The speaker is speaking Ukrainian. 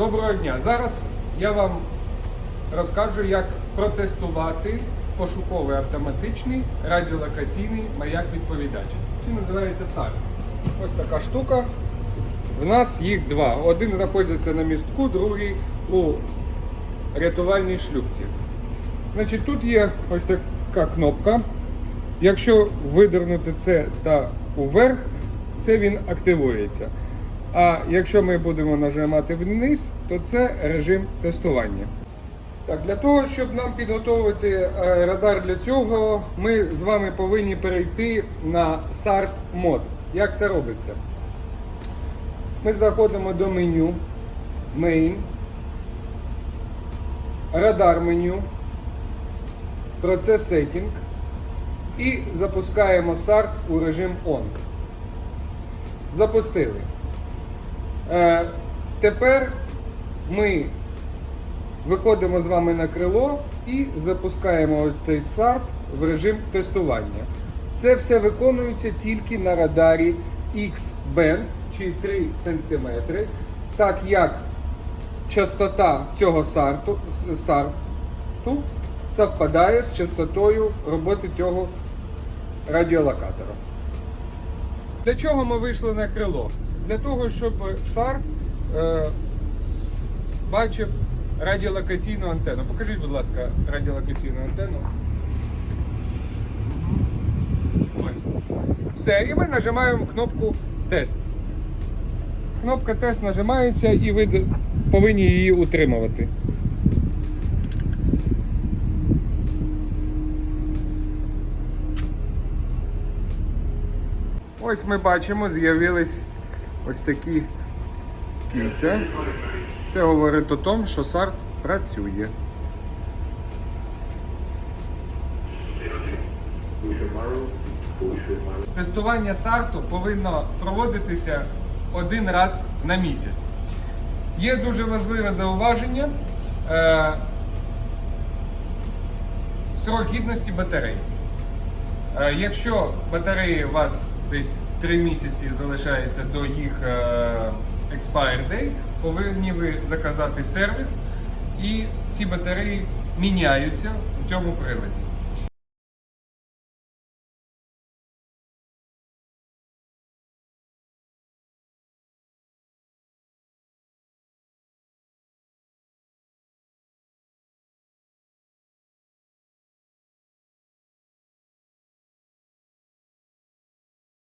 Доброго дня. Зараз я вам розкажу, як протестувати пошуковий автоматичний радіолокаційний маяк відповідач. Він називається SAR. Ось така штука. В нас їх два. Один знаходиться на містку, другий у рятувальній шлюпці. Значить, тут є ось така кнопка. Якщо видернути це та уверх, це він активується. А якщо ми будемо нажимати вниз, то це режим тестування. Так, для того, щоб нам підготовити е, радар для цього, ми з вами повинні перейти на SART мод. Як це робиться? Ми заходимо до меню Main, радар меню, процес Setting і запускаємо SART у режим ON. Запустили. Е, тепер ми виходимо з вами на крило і запускаємо ось цей SART в режим тестування. Це все виконується тільки на радарі X-Band чи 3 см, так як частота цього сарту, сарту совпадає з частотою роботи цього радіолокатора. Для чого ми вийшли на крило? Для того, щоб SAR е, бачив радіолокаційну антенну. Покажіть, будь ласка, радіолокаційну антенну. Ось. Все, і ми нажимаємо кнопку тест. Кнопка тест нажимається і ви повинні її утримувати. Ось ми бачимо, з'явились ось такі кільця. Це говорить о тому, що сарт працює. Тестування сарту повинно проводитися один раз на місяць. Є дуже важливе зауваження. Е, срок гідності батареї. Е, Якщо батареї у вас десь 3 місяці залишається до їх е, expire day, повинні ви заказати сервіс і ці батареї міняються у цьому приладі.